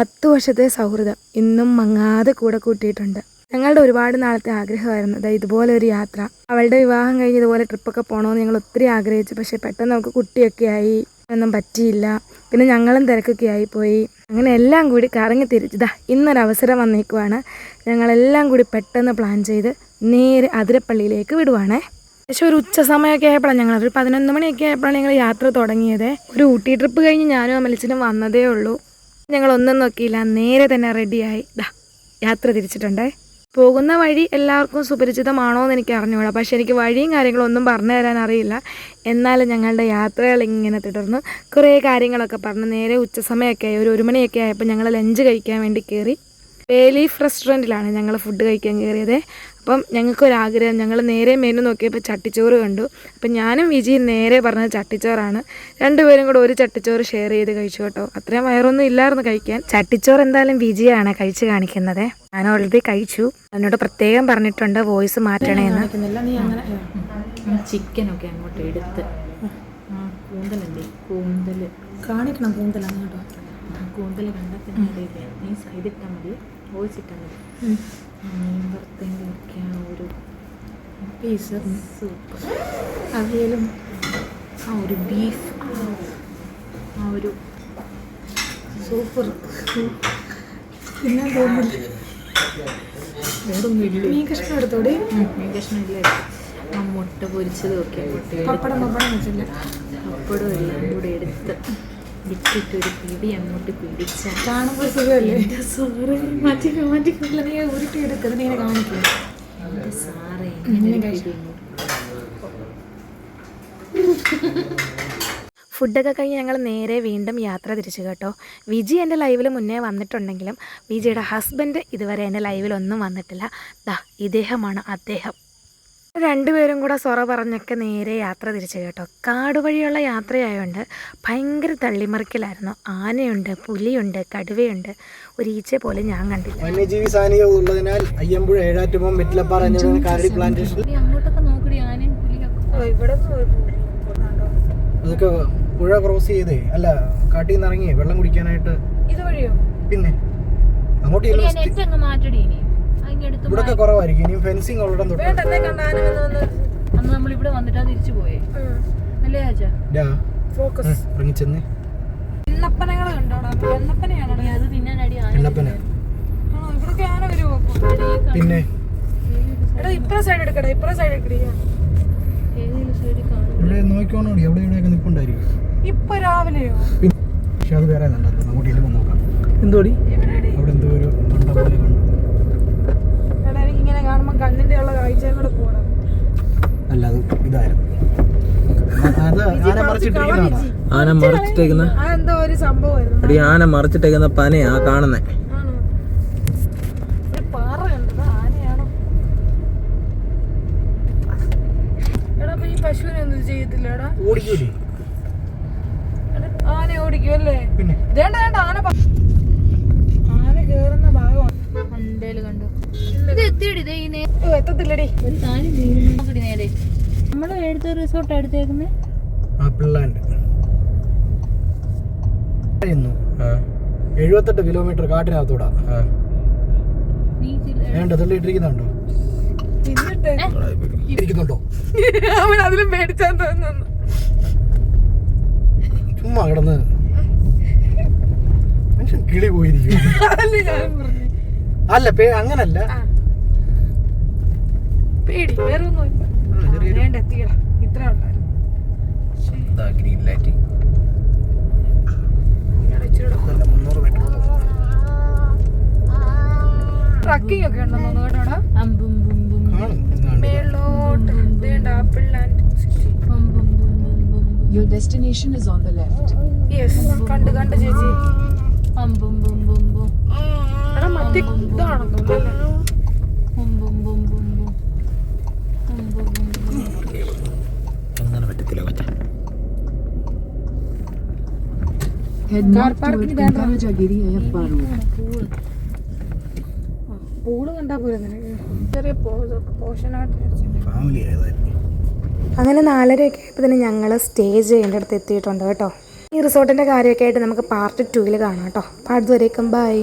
പത്ത് വർഷത്തെ സൗഹൃദം ഇന്നും മങ്ങാതെ കൂടെ കൂട്ടിയിട്ടുണ്ട്. ഞങ്ങളുടെ ഒരുപാട് നാളത്തെ ആഗ്രഹമായിരുന്നു. അതായത് ഇതുപോലെ ഒരു യാത്ര. അവളുടെ വിവാഹം കഴിഞ്ഞ് ഇതുപോലെ ട്രിപ്പൊക്കെ പോകണമെന്ന് ഞങ്ങൾ ഒത്തിരി ആഗ്രഹിച്ചു. പക്ഷേ പെട്ടെന്ന് നമുക്ക് കുട്ടിയൊക്കെ ആയി. ഒന്നും പറ്റിയില്ല. പിന്നെ ഞങ്ങളും തിരക്കൊക്കെ ആയിപ്പോയി അങ്ങനെ എല്ലാം കൂടി കറങ്ങി തിരിച്ചതാ ഇന്നൊരവസരം വന്നേക്കുവാണ്. ഞങ്ങളെല്ലാം കൂടി പെട്ടെന്ന് പ്ലാൻ ചെയ്ത് നേരെ അതിരപ്പള്ളിയിലേക്ക് വിടുവാണേ. പക്ഷെ ഒരു ഉച്ച സമയമൊക്കെ ആയപ്പോഴാണ് ഞങ്ങൾ ഒരു പതിനൊന്ന് മണിയൊക്കെ ആയപ്പോഴാണ് ഞങ്ങൾ യാത്ര തുടങ്ങിയത്. ഒരു ഊട്ടി ട്രിപ്പ് കഴിഞ്ഞ് ഞാനും അമലിച്ചിനും വന്നതേ ഉള്ളൂ. ഞങ്ങൾ ഒന്നും നോക്കിയില്ല. നേരെ തന്നെ റെഡിയായി. ദാ യാത്ര തിരിച്ചിട്ടുണ്ടേ. പോകുന്ന വഴി എല്ലാവർക്കും സുപരിചിതമാണോ എന്ന് എനിക്ക് അറിഞ്ഞുകൂടാ. പക്ഷെ എനിക്ക് വഴിയും കാര്യങ്ങളും ഒന്നും പറഞ്ഞു തരാൻ അറിയില്ല. എന്നാലും ഞങ്ങളുടെ യാത്രകൾ ഇങ്ങനെ തുടർന്നു. കുറേ കാര്യങ്ങളൊക്കെ പറഞ്ഞ്. നേരെ ഉച്ച സമയമൊക്കെ ആയി. ഒരു ഒരു മണിയൊക്കെ ആയപ്പോൾ ഞങ്ങൾ ലഞ്ച് കഴിക്കാൻ വേണ്ടി കയറി. പേലീഫ് റെസ്റ്റോറന്റിലാണ് ഞങ്ങൾ ഫുഡ് കഴിക്കാൻ കയറിയത്. അപ്പം ഞങ്ങൾക്കൊരാഗ്രഹം. ഞങ്ങൾ നേരെ മെനു നോക്കിയപ്പോൾ ചട്ടിച്ചോറ് കണ്ടു. അപ്പം ഞാനും വിജിയും നേരെ പറഞ്ഞത് ചട്ടിച്ചോറാണ്. രണ്ടുപേരും കൂടെ ഒരു ചട്ടിച്ചോറ് ഷെയർ ചെയ്ത് കഴിച്ചു കേട്ടോ. അത്രയും വയറൊന്നും ഇല്ലായിരുന്നു കഴിക്കാൻ. ചട്ടിച്ചോറ് എന്തായാലും വിജിയാണ് കഴിച്ച് കാണിക്കുന്നത്. ഞാൻ ഓൾറെഡി കഴിച്ചു. എന്നോട് പ്രത്യേകം പറഞ്ഞിട്ടുണ്ട് വോയിസ് മാറ്റണേന്ന് ചിക്കനൊക്കെ അങ്ങോട്ട് എടുത്ത്. കൂന്തലല്ലേ? കൂന്തൽ കാണിക്കണം കൂന്തലാണ് കേട്ടോ ആ കൂന്തൽ കണ്ടപ്പോൾ ഞാൻ അറിയില്ലേ നീ സൈഡിട്ടാൽ മതി. വോയിസ് ഇട്ടാൽ മതി. മീൻ വറുത്തതിന്റെ ഒക്കെ ആ ഒരു പീസ് അവിയലും ആ ഒരു ബീഫ് ആ ഒരു സൂപ്പർ. പിന്നെ തോന്നില്ല വേറൊന്നുമില്ല മീൻ കഷ്ണം എടുത്തോടെ മീൻ കഷ്ണം ഇല്ല ആ മുട്ട പൊരിച്ചതും ഒക്കെ അങ്ങോട്ട് എടുത്ത് പപ്പടം പപ്പടം വെച്ചില്ല. പപ്പടം എല്ലാം കൂടെ എടുത്ത് ഇട്ടിട്ട് ഒരു പിടി അങ്ങോട്ട് പിടിച്ച. കാണുമ്പോൾ സുഖമല്ലേ? സോറി മാറ്റി മാറ്റി ഇല്ല നീ ഉരുട്ടി എടുക്കുന്നത് നീ ഇങ്ങനെ കാണിക്കും. എന്റെ സാറേ. ഫുഡൊക്കെ കഴിഞ്ഞ് ഞങ്ങൾ നേരെ വീണ്ടും യാത്ര തിരിച്ചു കേട്ടോ. വിജി എന്റെ ലൈവിൽ മുന്നേ വന്നിട്ടുണ്ടെങ്കിലും വിജിയുടെ ഹസ്ബൻഡ് ഇതുവരെ എന്റെ ലൈവിലൊന്നും വന്നിട്ടില്ല. ദാ ഇദ്ദേഹമാണ് അദ്ദേഹം. രണ്ടുപേരും കൂടെ സൊറ പറഞ്ഞൊക്കെ നേരെ യാത്ര തിരിച്ചു കേട്ടോ. കാട് വഴിയുള്ള യാത്രയായതുകൊണ്ട് ഭയങ്കര തള്ളിമറിക്കലായിരുന്നു. ആനയുണ്ട് പുലിയുണ്ട് കടുവയുണ്ട്. ഒരു ഈച്ച പോലും ഞാൻ കണ്ടില്ല. വന്യജീവി സാന്നിധ്യം ഉള്ളതിനാൽ അയ്യമ്പുഴ ഏഴാറ്റുപം വെറ്റിലപ്പാറ എന്നിവ കാരടി പ്ലാന്റേഷൻ അങ്ങോട്ടൊക്കെ നോക്കടി ആനയും പുലിയൊക്കെ. ഇവിടെ അതൊക്കെ പുഴ ക്രോസ് ചെയ്തേ അല്ല കാട്ടിൽ നിന്ന് ഇറങ്ങി വെള്ളം കുടിക്കാനായിട്ട് ഇതുവഴിയോ? പിന്നെ അങ്ങോട്ട് നെറ്റ് അങ്ങ് മാറ്റടി ഇനി. ഇവിടൊക്കെ കുറവായിരിക്കും. ഇനി ഫെൻസിങ് ഉള്ളിടം തൊട്ട് അന്ന് നമ്മൾ ഇവിടെ വന്നിട്ടാ തിരിച്ചു പോയേ. അല്ലേ ഡാ, ഫോക്കസ്. ഇറങ്ങി ചെന്ന് എണ്ണപ്പനകളെ കണ്ടോടാ? എണ്ണപ്പനയാണോ അത് തിന്നാനടി എണ്ണപ്പന. ഇവിടൊക്കെ ആന വരുമോ പിന്നെ? എടാ ഇപ്പുറ സൈഡ് എടുക്കടാ ഇപ്പുറ സൈഡ് എടുക്കടി ഏതെങ്കിലും സൈഡിൽ കാണും. ഇവിടെ നോക്കിക്കോണോടി അവിടെ ഇവിടെയൊക്കെ നിൽപ്പുണ്ടായിരിക്കും ഇപ്പൊ രാവിലെയോ? പിന്നെ പക്ഷെ അത് വേറെ നമുക്ക് ചെല്ലുമ്പോൾ നോക്കാം. എന്തോടി? അല്ല അല്ലാതെ ഇതായിരുന്നു. ആന മറിച്ചിട്ടേക്കുന്ന അടി ആന മറിച്ചിട്ടേക്കുന്ന? പനയാ കാണുന്നേ. പശുവിനൊന്നും ചെയ്യത്തില്ലടാ? ഓടിക്കൂലേ ആന ഓടിക്കും അല്ലേ? പിന്നെ? ആന കേറുന്ന ഭാഗമാണ്. മണ്ടേൽ കണ്ടു. എത്തത്തില്ലടി. നമ്മൾ എടുത്ത എഴുപത്തെട്ട് കിലോമീറ്റർ കാട്ടിനകത്തൂടാ. വേണ്ട തുള്ളിയിട്ടിരിക്കുന്നുണ്ടോ ഇരിക്കുന്നുണ്ടോ? അവൻ അതിലും പേടിച്ചാൻ തോന്നുന്നു. ചുമ്മാ കിടന്ന്. മനുഷ്യൻ കിളി പോയിരിക്കും അല്ല അങ്ങനല്ല. പേടി വേറെ ഒന്നുമില്ല വേണ്ട എത്തിയടാ ഇത്ര ഉണ്ടായിരുന്നു ഗ്രീൻ ലൈറ്റ് ട്രക്കിംഗ് ഒക്കെ ഉണ്ടെന്ന് കേട്ടോടാ മേളിലോട്ട് വേണ്ട apple land city Your destination is on the left. Yes. കണ്ട് കണ്ട് ചേച്ചി. പം പം പം പം പം. എടാ മത്തി ഇതാണെന്ന് Head Car north toward Road. Pool കണ്ടാ പോലെ ചെറിയ ഫാമിലി ആയതായിരിക്കും. അങ്ങനെ നാലരയൊക്കെ ആയപ്പോൾ തന്നെ ഞങ്ങൾ സ്റ്റേ ചെയ്യേണ്ട അടുത്ത് എത്തിയിട്ടുണ്ട് കേട്ടോ. ഈ റിസോർട്ടിന്റെ കാര്യമൊക്കെ ആയിട്ട് നമുക്ക് പാർട്ട് ടൂവിൽ കാണാം കേട്ടോ. അപ്പോൾ അതുവരേക്കും ബൈ